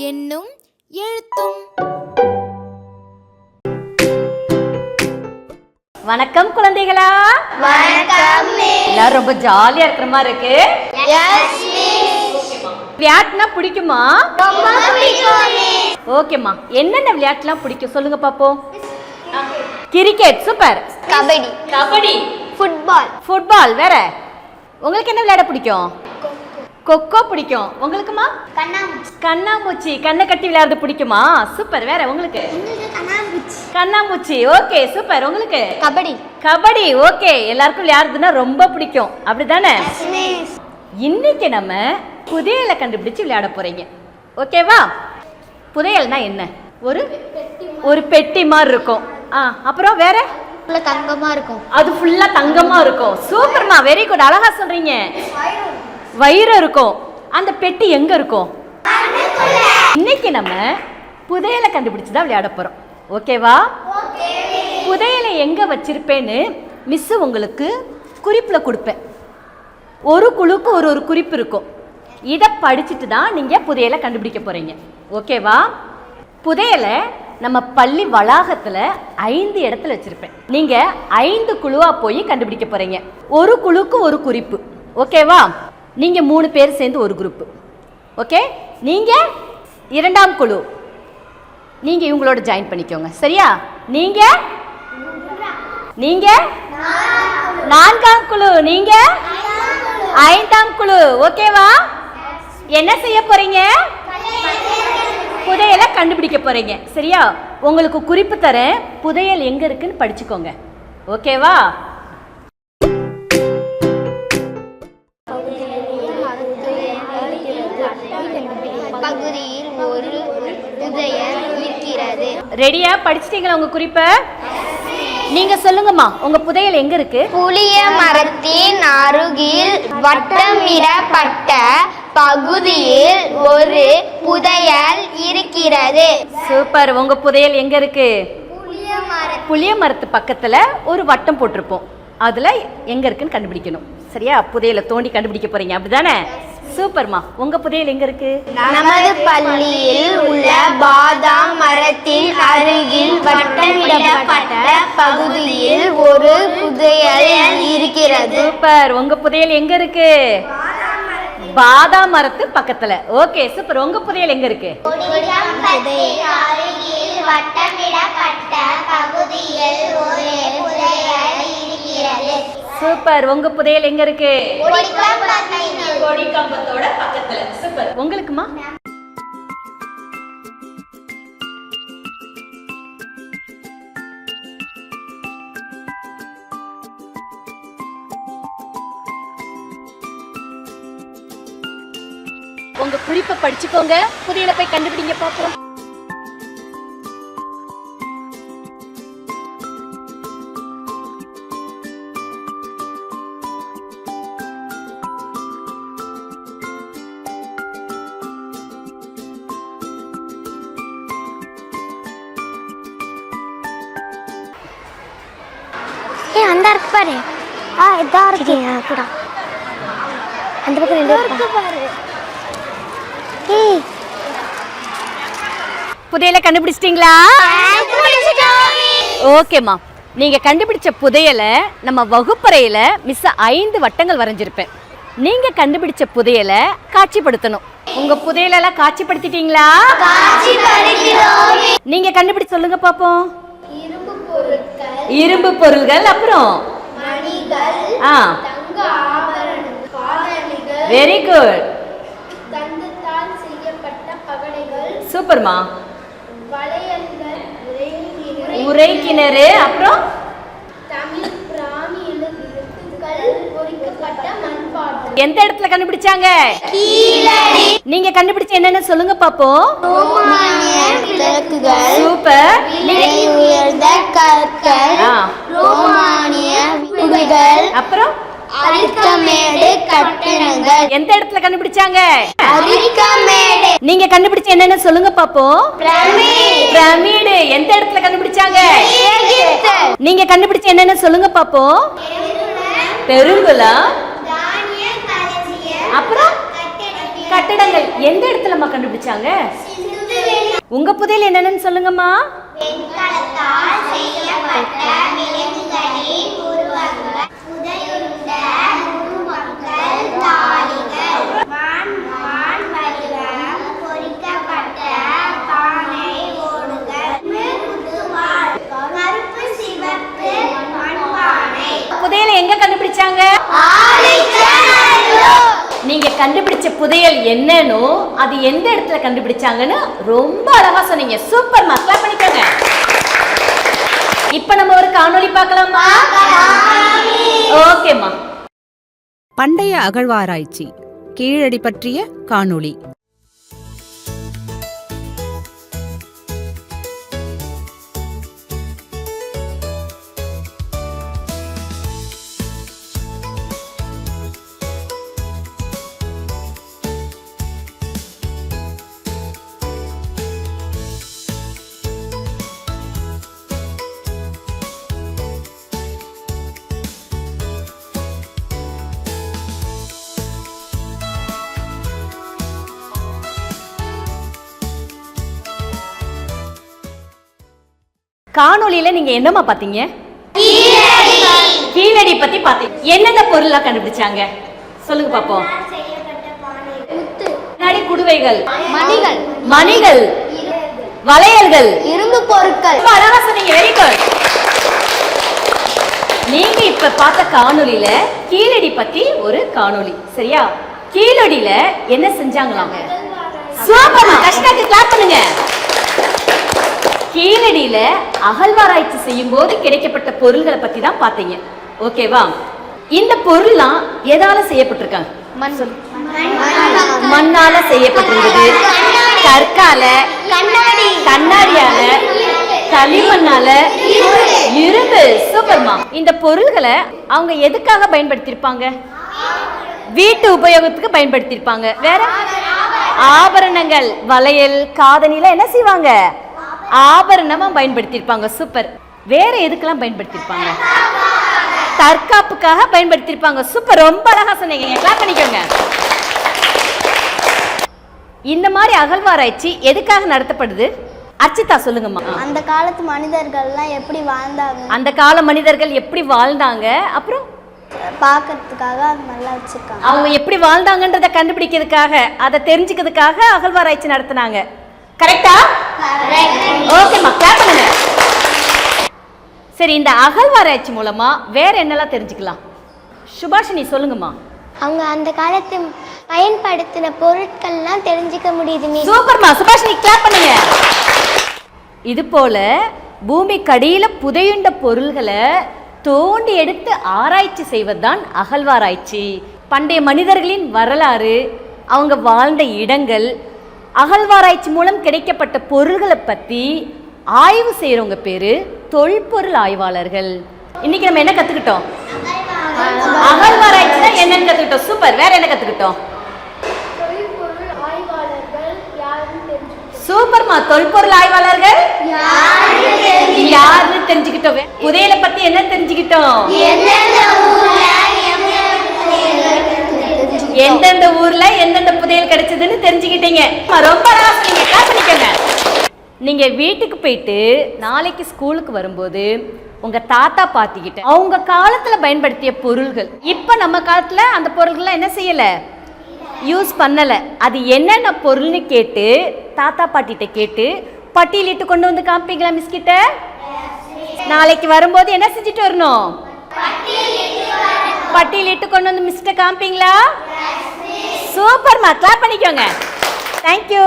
என்னும் எழுத்தும். வணக்கம் குழந்தைகளா. வணக்கம் எல்லாரும் ரொம்ப ஜாலியா இருக்கிற மாதிரி இருக்கு. விளையாட்டுனா பிடிக்குமா? ஓகேம்மா. என்னென்ன விளையாட்டுலாம் பிடிக்கும்? சொல்லுங்க பாப்போம். Cricket super kabaddi. Kabaddi. Football. Football வேற. உங்களுக்கு என்ன விளையாட பிடிக்கும்? கொக்கோ பிடிக்கும். உங்களுக்குமா? கண்ணாமூச்சி. கண்ணாமூச்சி. கண்ணை கட்டி விளையாடுறது பிடிக்குமா? சூப்பர். வேற உங்களுக்கு? கண்ணாமூச்சி. Okay super. உங்களுக்கு? கபடி. கபடி. ஓகே. எல்லாருக்கும் விளையாடுறதுன்னா ரொம்ப பிடிக்கும். அப்படிதானே? இன்னைக்கு நம்ம புதையலை கண்டுபிடிச்சு விளையாட போறீங்க. ஓகேவா புதையல்னா என்ன? ஒரு ஒரு பெட்டி மாதிரி இருக்கும். ஆ அப்புறம் வேற? தங்கமா இருக்கும். அது ஃபுல்லா தங்கமா இருக்கும். சூப்பர்மா. வெரி குட் அழகா சொல்றீங்க. வயிறு இருக்கும். அந்த பெட்டி எங்க இருக்கும்? இன்னைக்கு நம்ம புதையலை கண்டுபிடிச்சு தான் விளையாட போறோம். ஓகேவா? புதையலை எங்க வச்சிருப்பேன்னு மிஸ் உங்களுக்கு குறிப்புல கொடுப்பேன். ஒரு குழுக்கு ஒரு ஒரு குறிப்பு இருக்கும். இதை படிச்சுட்டு தான் நீங்கள் புதையலை கண்டுபிடிக்க போகிறீங்க ஓகேவா? புதையலை நம்ம பள்ளி வளாகத்தில் ஐந்து இடத்துல வச்சுருப்பேன். நீங்கள் ஐந்து குழுவாக போய் கண்டுபிடிக்க போகிறீங்க ஒரு குழுக்கு ஒரு குறிப்பு. ஓகேவா? நீங்கள் மூணு பேர் சேர்ந்து ஒரு குரூப்பு ஓகே நீங்கள் இரண்டாம் குழு. நீங்கள் இவங்களோட ஜாயின் பண்ணிக்கோங்க. சரியா? நீங்கள் நீங்கள் நான்காம் குழு. நீங்கள் ஐந்தாம் குழு. ஓகேவா என்ன செய்ய போகிறீங்க புதையலை கண்டுபிடிக்க போகிறீங்க சரியா? உங்களுக்கு குறிப்பு தரேன். புதையல் எங்கே இருக்குன்னு படிச்சுக்கோங்க. ஓகேவா ரெடியா? படிச்சிட்டீங்களா உங்க குறிப்பை? நீங்க சொல்லுங்கம்மா உங்க புதையல் எங்க இருக்கு? புளிய மரத்தின் அருகில் வட்டமிடப்பட்ட பகுதியில் ஒரு புதையல் இருக்கிறது. சூப்பர். உங்க புதையல் எங்க இருக்கு? புளிய மரத்து பக்கத்துல ஒரு வட்டம் போட்டிருப்போம். அதுல எங்க இருக்குன்னு கண்டுபிடிக்கணும். சரியா? புதையலை தோண்டி கண்டுபிடிக்க போறீங்க. அப்படிதானே? சூப்பர்மா. உங்க புதையல் எங்க இருக்கு? நமது பள்ளியில் உள்ள பாதாம் மரத்தின் அருகில் வட்டமிடப்பட்ட பகுதியில் ஒரு புதையல் இருக்கிறது. சூப்பர். உங்க புதையல் எங்க இருக்கு? பாதாம் மரத்து பக்கத்துல. Okay super. உங்க புதையல் எங்க இருக்கு? சூப்பர். உங்க புதையல் எங்க இருக்கு? கொடி கம்பத்தோட பக்கத்துல. சூப்பர் உங்களுக்குமா? உங்க குறிப்பை படிச்சுக்கோங்க. புதையலை போய் கண்டுபிடிங்க பாப்போம். இருக்கு பாரு ஆ இதா இருக்கு கூட அந்த பக்கம் ரெண்டு இருக்கு பாரு ஏய் புதையலை கண்டுபிடிச்சிட்டீங்களா ஓகேம்மா நீங்க கண்டுபிடிச்ச புதையலை நம்ம வகுப்பறையில மிஸ் ஐந்து வட்டங்கள் வரைஞ்சிருப்பேன் நீங்க கண்டுபிடிச்ச புதையலை காட்சிப்படுத்தணும் உங்க புதையலெல்லாம் காட்சிப்படுத்திட்டீங்களா நீங்க கண்டுபிடிச்சு சொல்லுங்க பாப்போம் இரும்பு பொருள்கள் அப்புறம்? ஆ. வெரி குட் சூப்பர்மா. உரை கிணறு அப்புறம்? எந்த இடத்துல கண்டுபிடிச்சாங்க? நீங்க கண்டுபிடிச்ச என்னன்னு சொல்லுங்க பாப்போம். விளக்குகள் சூப்பர். விலை உயர்ந்த கற்கள் ரோமானிய குடிகள் அப்புறம்? அரிக்கமேடு கட்டிடங்கள் எந்த இடத்துல கண்டுபிடிச்சாங்க? அரிக்கமேடு. நீங்க கண்டுபிடிச்ச என்னன்னு சொல்லுங்க பாப்போம். பிரமிடு. எந்த இடத்துல கண்டுபிடிச்சாங்க? நீங்க கண்டுபிடிச்ச என்னன்னு சொல்லுங்க பாப்போம். பெருங்குளம். அப்புறம்? கட்டடங்கள். எந்த இடத்துலம்மா கண்டுபிடிச்சாங்க? உங்க புதையல் என்னன்னு சொல்லுங்கம்மா. கண்டுபிடிச்ச புதையல் என்னன்னு அது எந்த இடத்துல கண்டுபிடிச்சாங்கன்னு ரொம்ப அழகா சொன்னீங்க. சூப்பர் மக்களா பண்ணிக்கோங்க. இப்ப நம்ம ஒரு காணொளி பார்க்கலாமா? ஓகேம்மா பண்டைய அகழ்வாராய்ச்சி கீழடி பற்றிய காணொளி. காணொளியில நீங்க என்னம்மா பாத்தீங்க? கீழடி பத்தி பாத்தீங்க. என்னென்ன பொருளா கண்டுபிடிச்சாங்க? சொல்லுங்க பாப்போம். முன்னாடி குடுவைகள். மணிகள். மணிகள். வளையல்கள். இரும்பு பொருட்கள். அழகா சொன்னீங்க வெரி குட் நீங்க இப்ப பார்த்த காணொளியில கீழடி பத்தி ஒரு காணொளி. சரியா? கீழடியில என்ன செஞ்சாங்களாங்க? சூப்பர்மா. கஷ்டாக்கு கிளாப் பண்ணுங்க. கீழடியில அகழ்வாராய்ச்சி செய்யும் போது கிடைக்கப்பட்ட பொருள்களை பத்தி தான் பார்த்தீங்க. ஓகேவா இந்த பொருள்லாம் எதால செய்யப்பட்டிருக்காங்க? மண்ணால செய்யப்பட்டிருந்தது. கற்கால கண்ணாடி. கண்ணாடியால களிமண்ணால இரும்பு சூப்பர்மா இந்த பொருள்களை அவங்க எதுக்காக பயன்படுத்தியிருப்பாங்க? வீட்டு உபயோகத்துக்கு பயன்படுத்தியிருப்பாங்க. வேற? ஆபரணங்கள். வளையல் காதணில என்ன செய்வாங்க? ஆபரணமா பயன்படுத்தியிருப்பாங்க சூப்பர் வேற எதுக்கெல்லாம் பயன்படுத்தியிருப்பாங்க? தற்காப்புக்காக பயன்படுத்தியிருப்பாங்க சூப்பர் ரொம்ப அழகா சொன்னீங்க. கிளாப் பண்ணிக்கோங்க. இந்த மாதிரி அகழ்வாராய்ச்சி எதுக்காக நடத்தப்படுது? அர்ச்சிதா சொல்லுங்கம்மா. அந்த காலத்து மனிதர்கள்லாம் எப்படி வாழ்ந்தாங்க? அந்த கால மனிதர்கள் எப்படி வாழ்ந்தாங்க? அப்புறம் பார்க்கறதுக்காக அது நல்லா வச்சிருக்காங்க. அவங்க எப்படி வாழ்ந்தாங்கன்றத கண்டுபிடிக்கிறதுக்காக அதை தெரிஞ்சுக்கிறதுக்காக அகழ்வாராய்ச்சி நடத்துனாங்க. கரெக்டா ஓகேம்மா கிளாப் பண்ணுங்க. சரி இந்த அகழ்வாராய்ச்சி மூலமா வேற என்னெல்லாம் தெரிஞ்சுக்கலாம்? சுபாஷினி சொல்லுங்கம்மா. அவங்க அந்த காலத்து பயன்படுத்தின பொருட்கள்லாம் தெரிஞ்சுக்க முடியுது சூப்பர்மா சுபாஷினி கிளாப் பண்ணுங்க. இது போல பூமிக்கடியில புதையுண்ட பொருள்களை தோண்டி எடுத்து ஆராய்ச்சி செய்வதுதான் அகழ்வாராய்ச்சி. பண்டைய மனிதர்களின் வரலாறு அவங்க வாழ்ந்த இடங்கள் அகழ்வாராய்ச்சி மூலம் கிடைக்கப்பட்ட பொருள்களை பத்தி ஆய்வு செய்யறவங்க பேரு தொல்பொருள் ஆய்வாளர்கள். இன்னைக்கு நம்ம என்ன கத்துக்கிட்டோம்? அகழ்வாராய்ச்சி தான் என்னன்னு கத்துக்கிட்டோம். சூப்பர். வேற என்ன கத்துக்கிட்டோம்? சூப்பர்மா. தொல்பொருள் ஆய்வாளர்கள் யாருன்னு தெரிஞ்சுக்கிட்டோம். புதையலை பத்தி என்ன தெரிஞ்சுக்கிட்டோம்? எந்தெந்த ஊர்ல எந்தெந்த புதையல் கிடைச்சதுன்னு தெரிஞ்சுக்கிட்டீங்க. ரொம்ப அழகா பண்ணிக்கோங்க நீங்க வீட்டுக்கு போயிட்டு நாளைக்கு ஸ்கூலுக்கு வரும்போது உங்க தாத்தா பாத்திக்கிட்ட அவங்க காலத்துல பயன்படுத்திய பொருள்கள். இப்ப நம்ம காலத்துல அந்த பொருள்கள்லாம் என்ன செய்யல? யூஸ் பண்ணல. அது என்னென்ன பொருள்னு கேட்டு தாத்தா பாட்டிகிட்ட கேட்டு பட்டியலிட்டு கொண்டு வந்து காமிப்பீங்களா மிஸ் கிட்ட? நாளைக்கு வரும்போது என்ன செஞ்சுட்டு வரணும்? பட்டியலிட்டு கொண்டு வந்து மிஸ்கிட்ட காமிப்பீங்களா? சூப்பர்மா கிளாப் பண்ணிக்கோங்க. தேங்க்யூ